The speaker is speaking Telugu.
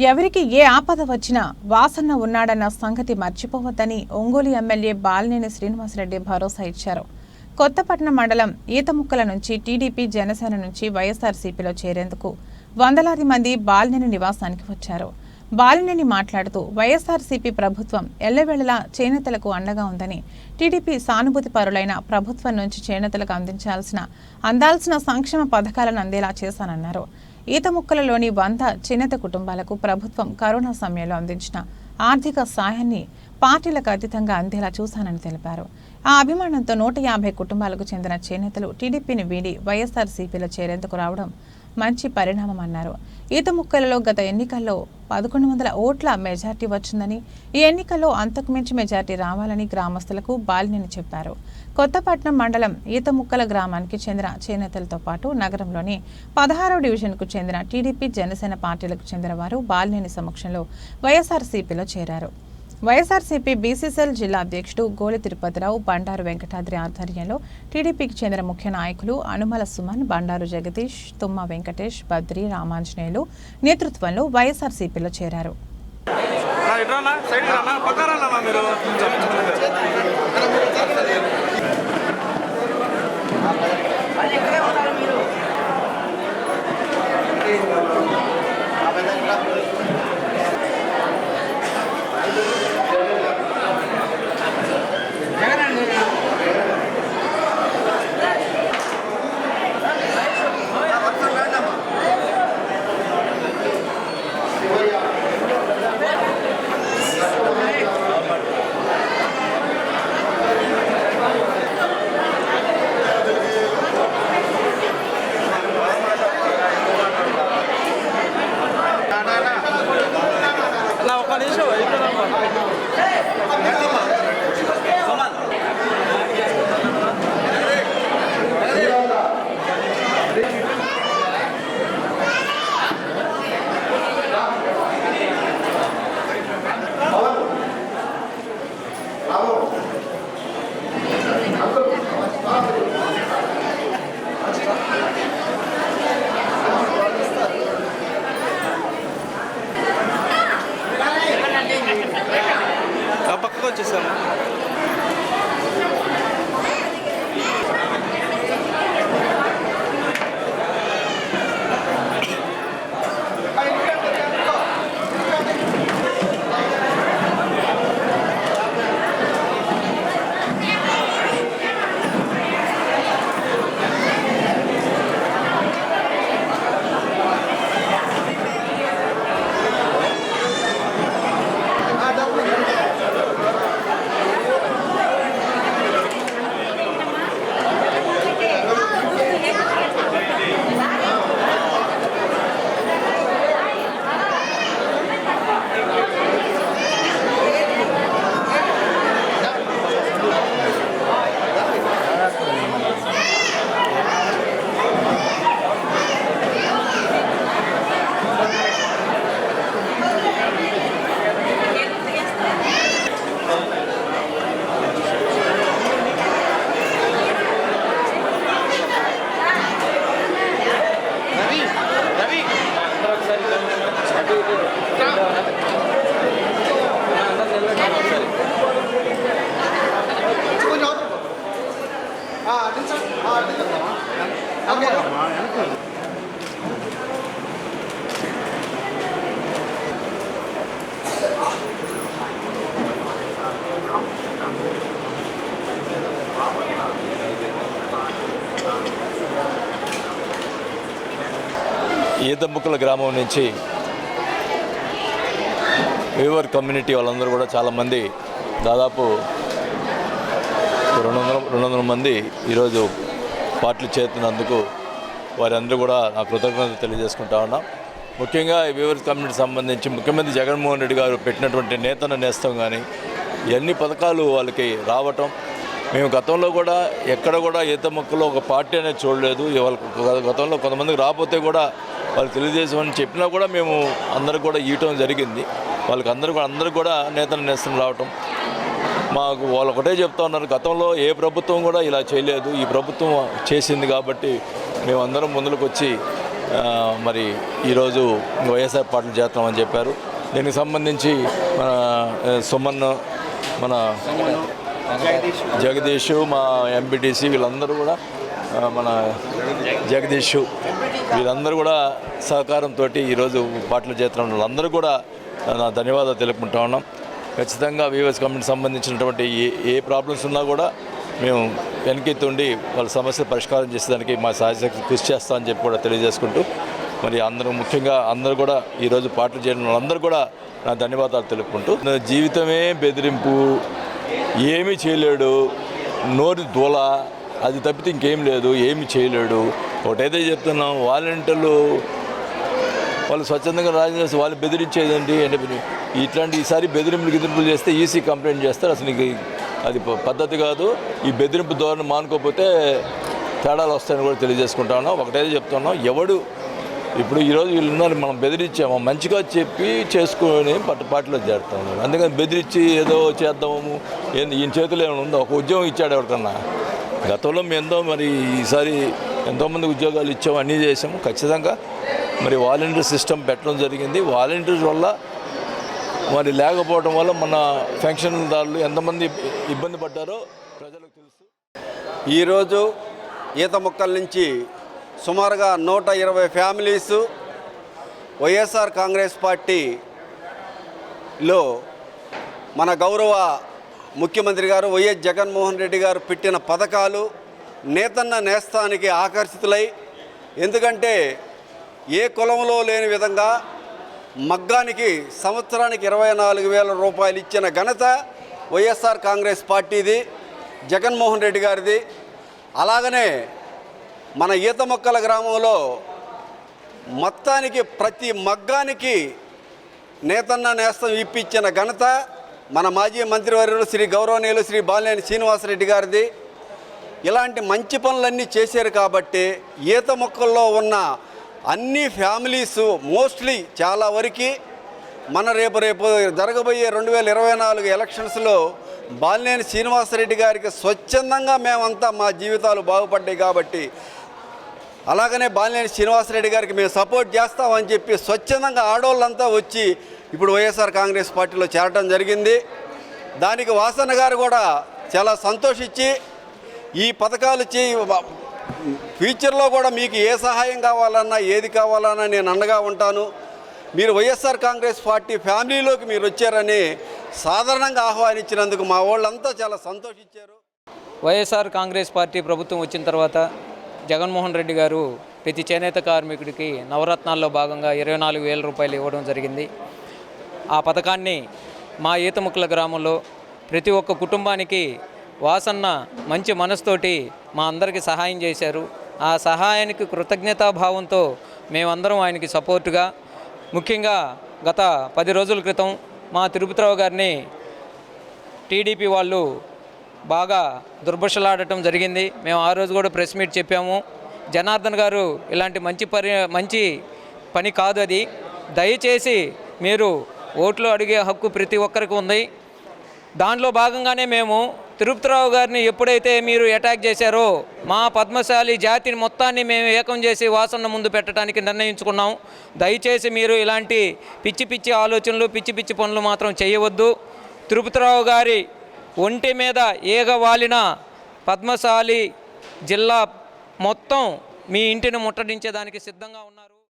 ఎవరికి ఏ ఆపద వచ్చినా వాసన్న ఉన్నాడన్న సంగతి మర్చిపోవద్దని ఒంగోలు ఎమ్మెల్యే బాలినేని శ్రీనివాసరెడ్డి భరోసా ఇచ్చారు. కొత్తపట్నం మండలం ఈతముక్కల నుంచి టీడీపీ జనసేన నుంచి వైఎస్ఆర్సీపీలో చేరేందుకు వందలాది మంది బాలినేని నివాసానికి వచ్చారు. బాలినేని మాట్లాడుతూ వైఎస్ఆర్సీపీ ప్రభుత్వం ఎల్లవేళలా చేనేతలకు అండగా ఉందని టీడీపీ సానుభూతి పరులైన ప్రభుత్వం నుంచి చేనేతలకు అందించాల్సిన అందాల్సిన సంక్షేమ పథకాలను అందేలా చేశానన్నారు. ఈత ముక్కలలోని వంద చేనేత కుటుంబాలకు ప్రభుత్వం కరోనా సమయంలో అందించిన ఆర్థిక సాయాన్ని పార్టీలకు అతీతంగా అందేలా చూశానని తెలిపారు. ఆ అభిమానంతో నూట యాభై కుటుంబాలకు చెందిన చేనేతలు టీడీపీని వీడి వైఎస్ఆర్సీపీలో చేరేందుకు రావడం మంచి పరిణామం అన్నారు. ఈత ముక్కలలో గత ఎన్నికల్లో పదకొండు వందల ఓట్ల మెజార్టీ వచ్చిందని ఈ ఎన్నికల్లో అంతకుమించి మెజార్టీ రావాలని గ్రామస్తులకు బాలినేని చెప్పారు. కొత్తపట్నం మండలం ఈతముక్కల గ్రామానికి చెందిన చేనేతలతో పాటు నగరంలోని పదహారవ డివిజన్కు చెందిన టీడీపీ జనసేన పార్టీలకు చెందిన వారు బాలినేని సమక్షంలో వైఎస్ఆర్సీపీలో చేరారు. వైఎస్ఆర్సీపీ బీసీసీఎల్ జిల్లా అధ్యక్షుడు గోలి తిరుపతిరావు బండారు వెంకటాద్రి ఆధ్వర్యంలో టీడీపీకి చెందిన ముఖ్య నాయకులు అనుమల సుమన్ బండారు జగదీష్ తుమ్మ వెంకటేష్ బద్రి రామాంజనేయులు నేతృత్వంలో వైఎస్ఆర్సీపీలో చేరారు. మీరు? ఈతముక్కల గ్రామం నుంచి వీవర్ కమ్యూనిటీ వాళ్ళందరూ కూడా చాలామంది దాదాపు రెండు వందల రెండు వందల మంది ఈరోజు పార్టీలు చేస్తున్నందుకు వారందరూ కూడా నా కృతజ్ఞతలు తెలియజేసుకుంటా ఉన్నా. ముఖ్యంగా ఈ వీవర్ కమ్యూనిటీ సంబంధించి ముఖ్యమంత్రి జగన్మోహన్ రెడ్డి గారు పెట్టినటువంటి నేతన నేస్తం కానీ ఎన్ని పథకాలు వాళ్ళకి రావటం మేము గతంలో కూడా ఎక్కడ కూడా ఈత మొక్కలో ఒక పార్టీ అనేది చూడలేదు. ఇవాళ గతంలో కొంతమందికి రాకపోతే కూడా వాళ్ళు తెలియజేసామని చెప్పినా కూడా మేము అందరికి కూడా ఇవ్వటం జరిగింది. వాళ్ళకి అందరూ కూడా అందరూ కూడా నేతన నేస్తం రావటం. మాకు వాళ్ళు ఒకటే చెప్తా ఉన్నారు గతంలో ఏ ప్రభుత్వం కూడా ఇలా చేయలేదు. ఈ ప్రభుత్వం చేసింది కాబట్టి మేమందరం ముందుకు వచ్చి మరి ఈరోజు వైఎస్ఆర్ పార్టీలు చేస్తామని చెప్పారు. దీనికి సంబంధించి మన సుమన్ మన జగదీష్ మా ఎంపీటీసీ వీళ్ళందరూ కూడా మన జగదీష్ వీళ్ళందరూ కూడా సహకారంతో ఈరోజు పాటలు చేస్తున్న వాళ్ళందరూ కూడా నా ధన్యవాదాలు తెలుపుకుంటా ఉన్నాం. ఖచ్చితంగా వీవర్స్ కమ్యూనిటీ సంబంధించినటువంటి ఏ ఏ ప్రాబ్లమ్స్ ఉన్నా కూడా మేము వెనకెత్తుండి వాళ్ళ సమస్య పరిష్కారం చేసేదానికి మా సహాయశక్తి కృషి చేస్తామని చెప్పి కూడా తెలియజేసుకుంటూ మరి అందరూ ముఖ్యంగా అందరూ కూడా ఈరోజు పాటలు చేయడం వాళ్ళందరూ కూడా నా ధన్యవాదాలు తెలుపుకుంటూ నా జీవితమే బెదిరింపు ఏమీ చేయలేడు నోరు దూల అది తప్పితే ఇంకేం లేదు ఏమి చేయలేడు. ఒకటైతే చెప్తున్నాం వాలంటీర్లు వాళ్ళు స్వచ్ఛందంగా రాజీనామా వాళ్ళు బెదిరించేదండి అంటే ఇట్లాంటి ఈసారి బెదిరింపులు గిదిరింపులు చేస్తే ఈసీ కంప్లైంట్ చేస్తారు. అసలు నీకు అది ప- పద్ధతి కాదు. ఈ బెదిరింపు ధోరణి మానుకోకపోతే తేడాలు వస్తాయని కూడా తెలియజేసుకుంటా ఉన్నాం. ఒకటైతే చెప్తున్నాం ఎవడు ఇప్పుడు ఈరోజు వీళ్ళు ఉన్నారు మనం బెదిరించాము. మంచిగా చెప్పి చేసుకొని పట్టు పాటలో చేరుతాం అందుకని బెదిరించి ఏదో చేద్దాము. ఈయన చేతిలో ఏమైనా ఉందో? ఒక ఉద్యోగం ఇచ్చాడు ఎవరికన్నా? గతంలో మేము ఎంతో మరి ఈసారి ఎంతోమంది ఉద్యోగాలు ఇచ్చాము అన్నీ చేసాము. ఖచ్చితంగా మరి వాలంటీర్ సిస్టమ్ పెట్టడం జరిగింది. వాలంటీర్స్ వల్ల మరి లేకపోవడం వల్ల మన పెన్షన్దారులు ఎంతమంది ఇబ్బంది పడ్డారో ప్రజలకు తెలుసు. ఈరోజు ఈత మొక్కల నుంచి సుమారుగా నూట ఇరవై ఫ్యామిలీస్ వైఎస్ఆర్ కాంగ్రెస్ పార్టీలో మన గౌరవ ముఖ్యమంత్రి గారు వైఎస్ జగన్మోహన్ రెడ్డి గారు పెట్టిన పథకాలు నేతన్న నేస్తానికి ఆకర్షితులై ఎందుకంటే ఏ కులంలో లేని విధంగా మగ్గానికి సంవత్సరానికి ఇరవై నాలుగు వేల రూపాయలు ఇచ్చిన ఘనత వైఎస్ఆర్ కాంగ్రెస్ పార్టీది జగన్మోహన్ రెడ్డి గారిది. అలాగనే మన ఈత మొక్కల గ్రామంలో మొత్తానికి ప్రతి మగ్గానికి నేతన్న నేస్తం ఇప్పించిన ఘనత మన మాజీ మంత్రివర్యులు శ్రీ గౌరవనీయులు శ్రీ బాలినేని శ్రీనివాసరెడ్డి గారిది. ఇలాంటి మంచి పనులన్నీ చేశారు కాబట్టి ఈత మొక్కల్లో ఉన్న అన్ని ఫ్యామిలీస్ మోస్ట్లీ చాలా వరకు మన రేపు రేపు జరగబోయే రెండు వేల ఇరవై నాలుగు ఎలక్షన్స్లో బాలినేని శ్రీనివాసరెడ్డి గారికి స్వచ్ఛందంగా మేమంతా మా జీవితాలు బాగుపడ్డాయి కాబట్టి అలాగనే బాలినేని శ్రీనివాసరెడ్డి గారికి మేము సపోర్ట్ చేస్తామని చెప్పి స్వచ్ఛందంగా ఆడవాళ్ళంతా వచ్చి ఇప్పుడు వైఎస్ఆర్ కాంగ్రెస్ పార్టీలో చేరటం జరిగింది. దానికి వాసన్న గారు కూడా చాలా సంతోషించి ఈ పథకాలు చే ఫ్యూచర్లో కూడా మీకు ఏ సహాయం కావాలన్నా ఏది కావాలన్నా నేను అండగా ఉంటాను. మీరు వైఎస్ఆర్ కాంగ్రెస్ పార్టీ ఫ్యామిలీలోకి మీరు వచ్చారని సాధారణంగా ఆహ్వానించినందుకు మా వాళ్ళంతా చాలా సంతోషించారు. వైఎస్ఆర్ కాంగ్రెస్ పార్టీ ప్రభుత్వం వచ్చిన తర్వాత జగన్మోహన్ రెడ్డి గారు ప్రతి చేనేత కార్మికుడికి నవరత్నాల్లో భాగంగా ఇరవై నాలుగు వేల రూపాయలు ఇవ్వడం జరిగింది. ఆ పథకాన్ని మా ఈతముక్కల గ్రామంలో ప్రతి ఒక్క కుటుంబానికి వాసన్న మంచి మనసుతోటి మా అందరికీ సహాయం చేశారు. ఆ సహాయానికి కృతజ్ఞతాభావంతో మేమందరం ఆయనకి సపోర్టుగా ముఖ్యంగా గత పది రోజుల క్రితం మా తిరుపతిరావు గారిని టీడీపీ వాళ్ళు బాగా దుర్భషలాడటం జరిగింది. మేము ఆ రోజు కూడా ప్రెస్ మీట్ చెప్పాము. జనార్దన్ గారు ఇలాంటి మంచి పరి మంచి పని కాదు అది. దయచేసి మీరు ఓట్లు అడిగే హక్కు ప్రతి ఒక్కరికి ఉంది. దానిలో భాగంగానే మేము తిరుపతిరావు గారిని ఎప్పుడైతే మీరు అటాక్ చేశారో మా పద్మశాలి జాతిని మొత్తాన్ని మేము ఏకం చేసి వాసన ముందు పెట్టడానికి నిర్ణయించుకున్నాం. దయచేసి మీరు ఇలాంటి పిచ్చి పిచ్చి ఆలోచనలు పిచ్చి పిచ్చి పనులు మాత్రం చేయవద్దు. తిరుపతిరావు గారి ఒంటి మీద ఏగవాలిన పద్మశాలి జిల్లా మొత్తం మీ ఇంటిని ముట్టడించేదానికి సిద్ధంగా ఉన్నారు.